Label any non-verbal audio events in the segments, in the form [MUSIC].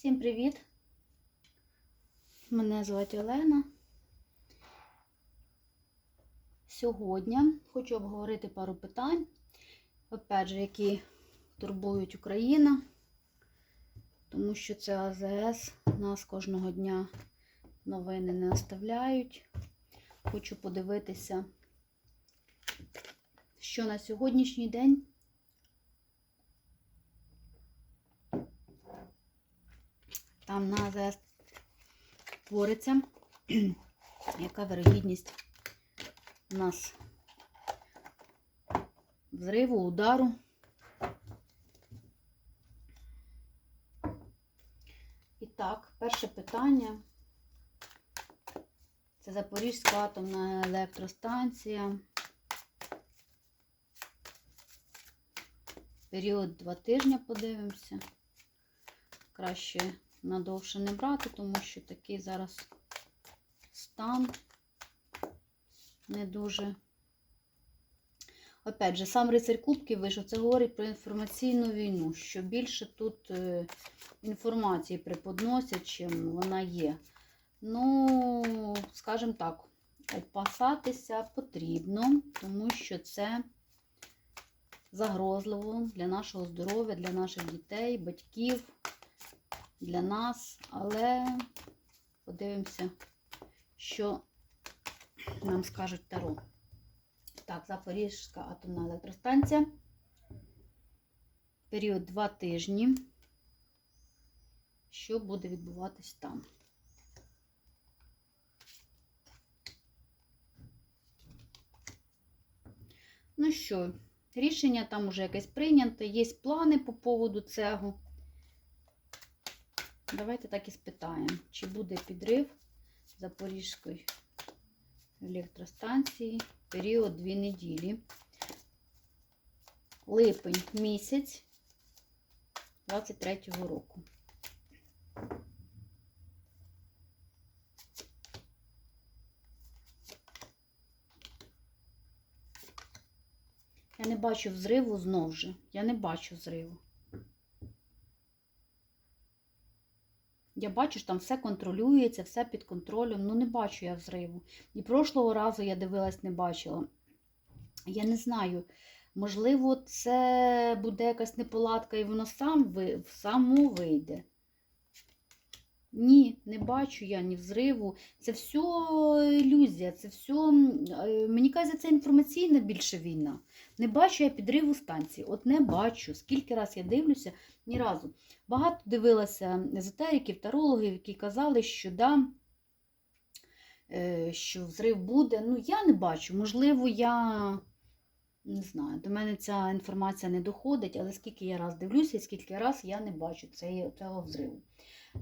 Всім привіт! Мене звати Олена. Сьогодні хочу обговорити пару питань, опять же, які турбують Україну, тому що це АЗС, нас кожного дня новини не оставляють. Хочу подивитися, що на сьогоднішній день там на АЗС твориться, [CLEARS THROAT] яка вирогідність у нас взриву, удару. І так, перше питання. Це Запорізька атомна електростанція. Період два тижні подивимося. Краще надовше не брати, тому що такий зараз стан не дуже. Опять же, сам рицарь Кубків вийшов, це говорить про інформаційну війну, що більше тут е, інформації преподносять, чим вона є. Ну, скажімо так, опасатися потрібно, тому що це загрозливо для нашого здоров'я, для наших дітей, батьків, для нас. Але подивимося, що нам скажуть Таро. Так, Запорізька атомна електростанція. Період 2 тижні. Що буде відбуватись там? Ну що, рішення там уже якесь прийнято, є плани по поводу цього. Давайте так і спитаємо, чи буде підрив Запорізької електростанції період 2 неділі. Липень місяць 23-го року. Я не бачу взриву знов же. Я не бачу зриву. Я бачу, що там все контролюється, все під контролем. Ну, не бачу я взриву. І прошлого разу я дивилась, не бачила. Я не знаю. Можливо, це буде якась неполадка, і воно сам ви, само вийде. Ні, не бачу я ні взриву. Це все ілюзія, це все, мені кажеться, це інформаційна більше війна. Не бачу я підриву станції. От не бачу. Скільки раз я дивлюся, ні разу. Багато дивилася езотериків, тарологів, які казали, що да, е, що взрив буде. Ну, я не бачу. Можливо, я не знаю, до мене ця інформація не доходить, але скільки я раз дивлюся, скільки раз я не бачу цього взриву.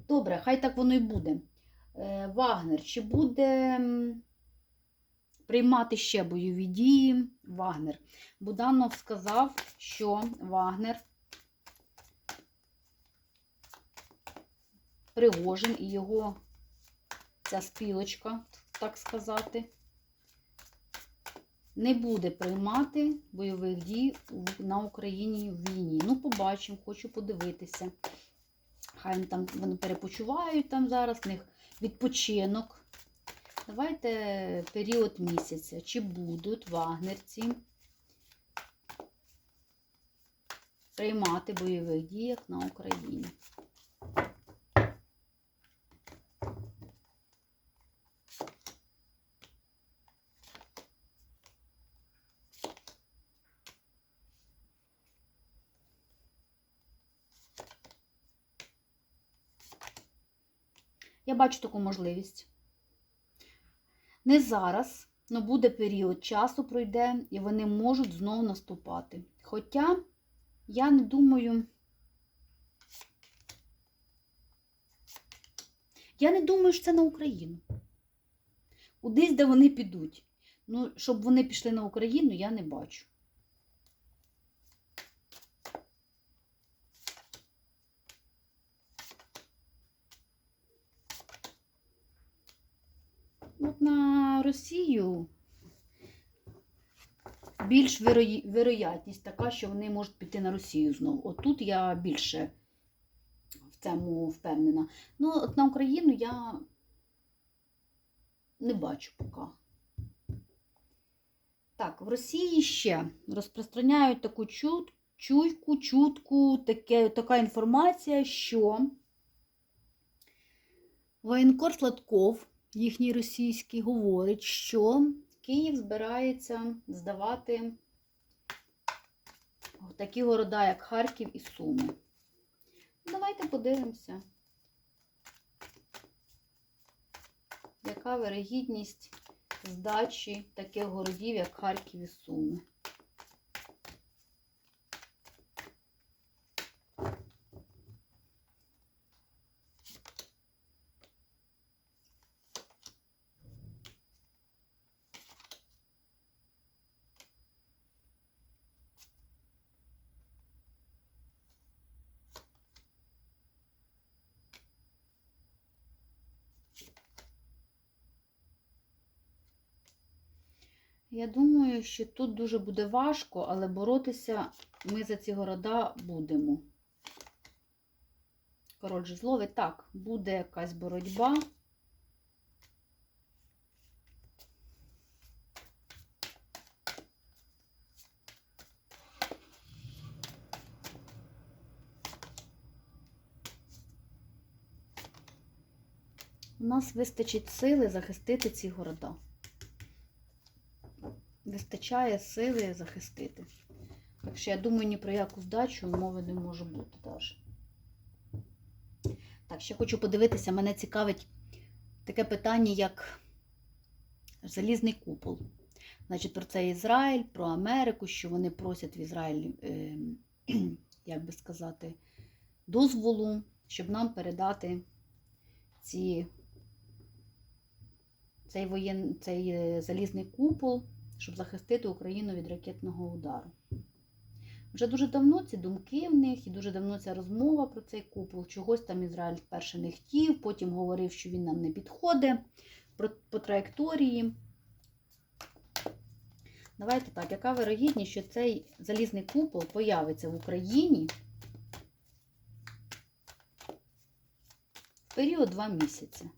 Добре, хай так воно і буде. Е, Вагнер, чи буде приймати ще бойові дії Вагнер? Буданов сказав, що Вагнер Пригожин і його ця спілочка, так сказати, не буде приймати бойових дій на Україні в війні. Ну, побачимо, хочу подивитися. Хай там вони перепочивають там зараз, в них відпочинок. Давайте період місяця. Чи будуть вагнерці приймати бойових діях на Україні? Я бачу таку можливість. Не зараз, але буде період часу пройде, і вони можуть знову наступати. Хоча я не думаю. Я не думаю, що це на Україну. Кудись, де вони підуть. Ну, щоб вони пішли на Україну, я не бачу. От на Росію більш вероятність така, що вони можуть піти на Росію знову. От тут я більше в цьому впевнена. Ну, от на Україну я не бачу поки. Так, в Росії ще розпространяють таку чут, чуйку, чутку, таке, така інформація, що воєнкор Сладков, їхній російський, говорить, що Київ збирається здавати такі города, як Харків і Суми. Давайте подивимося, яка вирогідність здачі таких городів, як Харків і Суми. Я думаю, що тут дуже буде важко, але боротися ми за ці города будемо. Король жезловий, так, буде якась боротьба. У нас вистачить сили захистити ці города вистачає сили захистити. Так що, я думаю, ні про яку здачу мови не може бути теж. Так, ще хочу подивитися, мене цікавить таке питання, як залізний купол. Значить, про це Ізраїль, про Америку, що вони просять в Ізраїлі, е, [CLEARS THROAT] як би сказати, дозволу, щоб нам передати ці, цей, воєн, цей е, залізний купол щоб захистити Україну від ракетного удару. Вже дуже давно ці думки в них, і дуже давно ця розмова про цей купол. Чогось там Ізраїль вперше не хотів, потім говорив, що він нам не підходить по траєкторії. Давайте так, яка вирогідність, що цей залізний купол появиться в Україні в період 2 місяці.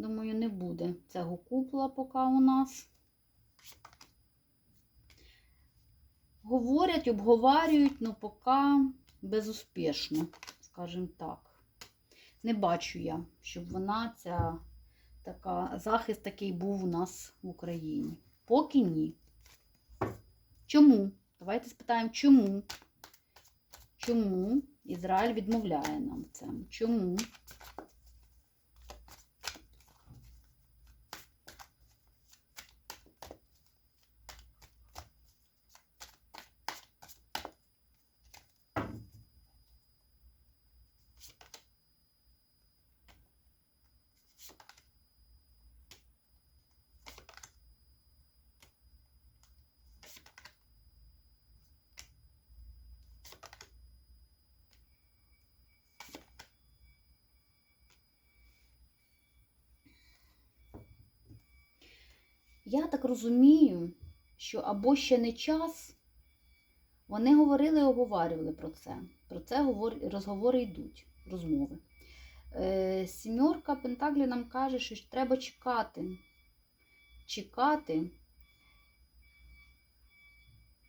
Думаю, не буде цього купла поки у нас. Говорять, обговорюють, але поки безуспішно, скажімо так. Не бачу я, щоб вона ця така, захист такий був у нас в Україні. Поки ні. Чому? Давайте спитаємо, чому? Чому Ізраїль відмовляє нам цьому? Чому? Я так розумію, що або ще не час, вони говорили і оговарювали про це. Про це розговори йдуть, розмови. Е, Сімерка Пентаклі нам каже, що треба чекати. Чекати.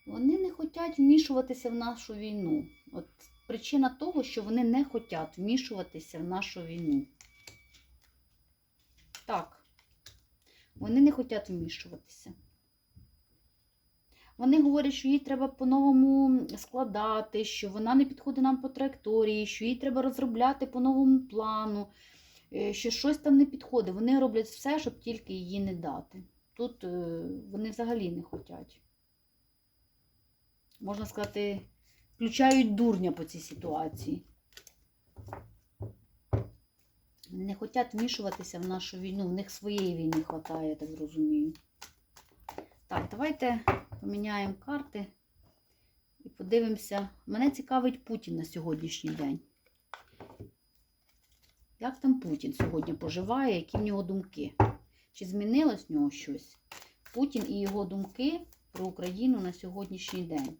Вони не хочуть вмішуватися в нашу війну. От Причина того, що вони не хочуть вмішуватися в нашу війну. Так. Вони не хочуть вмішуватися. Вони говорять, що їй треба по-новому складати, що вона не підходить нам по траєкторії, що їй треба розробляти по новому плану, е, що щось там не підходить. Вони роблять все, щоб тільки її не дати. Тут е, вони взагалі не хочуть. Можна сказати, включають дурня по цій ситуації не хочуть вмішуватися в нашу війну. В них своєї війни вистачає, я так зрозумію. Так, давайте поміняємо карти і подивимося. Мене цікавить Путін на сьогоднішній день. Як там Путін сьогодні поживає, які в нього думки? Чи змінилось в нього щось? Путін і його думки про Україну на сьогоднішній день.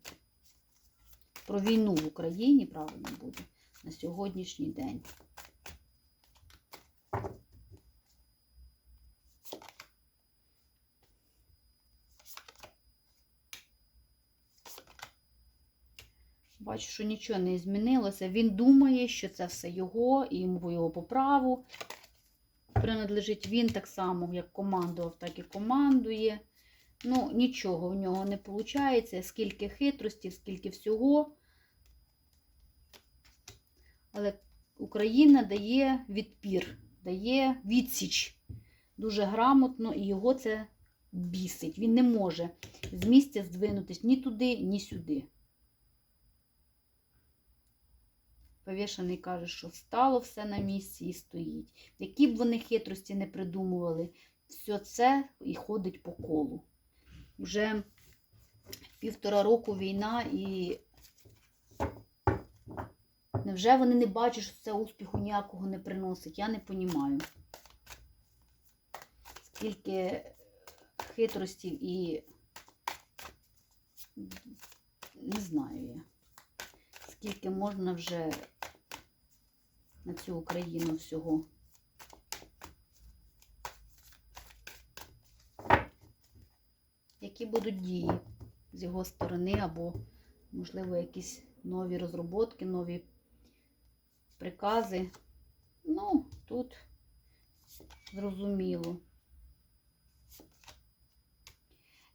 Про війну в Україні, правильно буде, на сьогоднішній день. Бачу, що нічого не змінилося. Він думає, що це все його, і йому його по праву принадлежить. Він так само, як командував, так і командує. Ну, нічого в нього не виходить, скільки хитрості, скільки всього. Але Україна дає відпір, дає відсіч дуже грамотно, і його це бісить. Він не може з місця здвинутись ні туди, ні сюди. Повішаний каже, що стало все на місці і стоїть. Які б вони хитрості не придумували, все це і ходить по колу. Вже півтора року війна, і невже вони не бачать, що це успіху ніякого не приносить? Я не розумію. Скільки хитростів і не знаю я скільки можна вже на цю Україну всього. Які будуть дії з його сторони, або, можливо, якісь нові розробки, нові прикази. Ну, тут зрозуміло.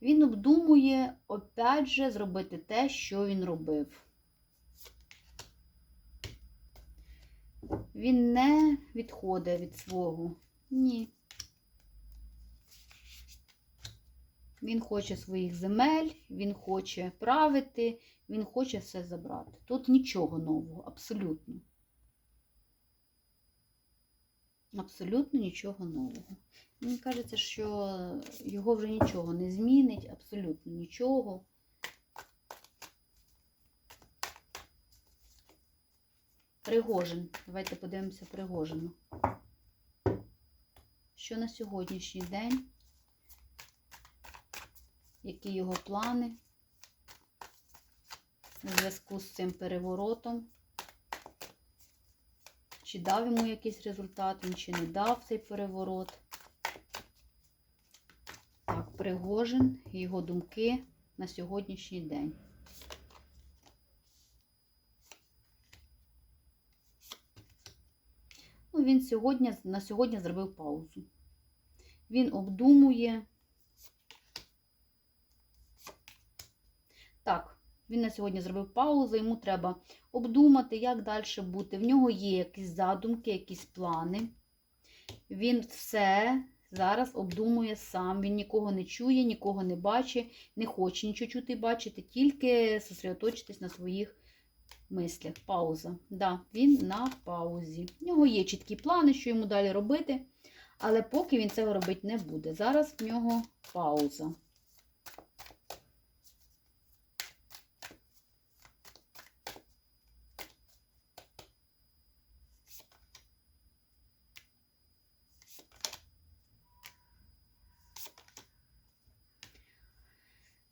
Він обдумує, опять же, зробити те, що він робив. Він не відходить від свого. Ні. Він хоче своїх земель, він хоче правити, він хоче все забрати. Тут нічого нового, абсолютно. Абсолютно нічого нового. Мені кажеться, що його вже нічого не змінить, абсолютно нічого. Пригожин. Давайте подивимося Пригожину. Що на сьогоднішній день? Які його плани у зв'язку з цим переворотом? Чи дав йому якийсь результат, він чи не дав цей переворот? Так, Пригожин його думки на сьогоднішній день. Ну, він сьогодні, на сьогодні зробив паузу. Він обдумує. Так, він на сьогодні зробив паузу, йому треба обдумати, як далі бути. В нього є якісь задумки, якісь плани. Він все зараз обдумує сам. Він нікого не чує, нікого не бачить, не хоче нічого чути і бачити, тільки зосередоточитись на своїх мислях. Пауза. Да, він на паузі. В нього є чіткі плани, що йому далі робити, але поки він цього робити не буде. Зараз в нього пауза.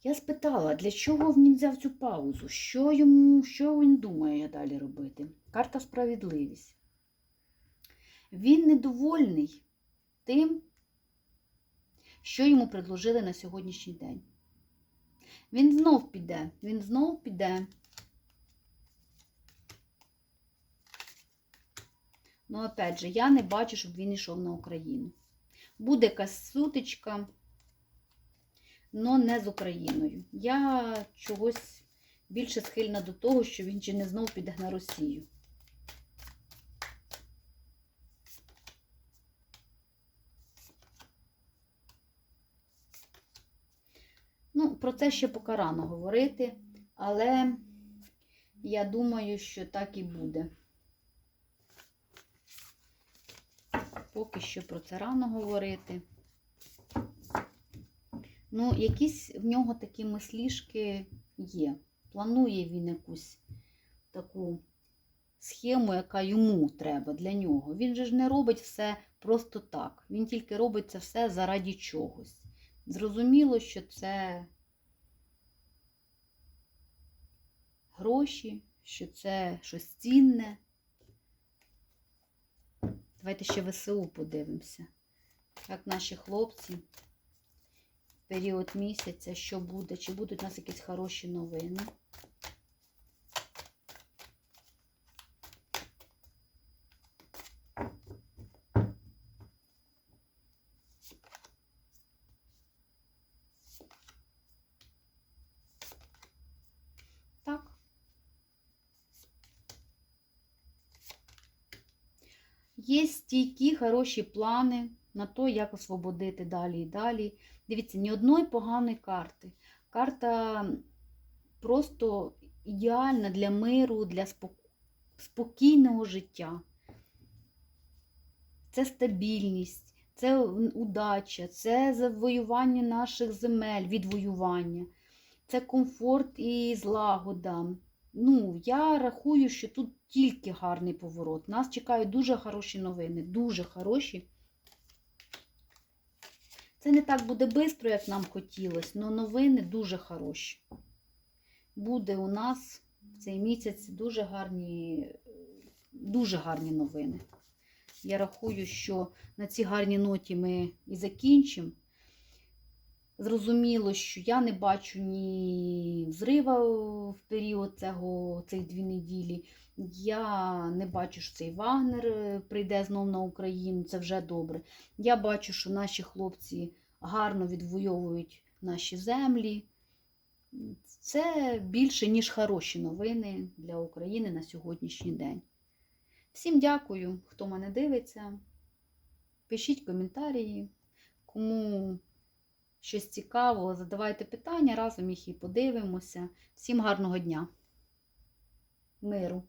Я спитала, для чого він взяв цю паузу? Що йому, що він думає далі робити? Карта справедливість. Він недовольний тим, що йому предложили на сьогоднішній день. Він знов піде, він знов піде. Ну, опять же, я не бачу, щоб він йшов на Україну. Буде якась сутичка но не з Україною. Я чогось більше схильна до того, що він чи не знов піде на Росію. Ну, про це ще поки рано говорити, але я думаю, що так і буде. Поки що про це рано говорити. Ну, якісь в нього такі мислішки є. Планує він якусь таку схему, яка йому треба для нього. Він же ж не робить все просто так. Він тільки робить це все заради чогось. Зрозуміло, що це гроші, що це щось цінне. Давайте ще ВСУ подивимося. Як наші хлопці період місяця, що буде, чи будуть у нас якісь хороші новини. Є стійкі хороші плани на те, як освободити далі і далі. Дивіться, ні одної поганої карти. Карта просто ідеальна для миру, для спокійного життя. Це стабільність, це удача, це завоювання наших земель, відвоювання, це комфорт і злагода. Ну, я рахую, що тут тільки гарний поворот. Нас чекають дуже хороші новини, дуже хороші. Це не так буде швидко, як нам хотілося, але новини дуже хороші. Буде у нас в цей місяць дуже гарні, дуже гарні новини. Я рахую, що на цій гарній ноті ми і закінчимо. Зрозуміло, що я не бачу ні взрива в період цього, цих дві неділі. Я не бачу, що цей Вагнер е, прийде знов на Україну, це вже добре. Я бачу, що наші хлопці гарно відвоюють наші землі. Це більше, ніж хороші новини для України на сьогоднішній день. Всім дякую, хто мене дивиться. Пишіть коментарі, кому щось цікаво, задавайте питання, разом їх і подивимося. Всім гарного дня, миру!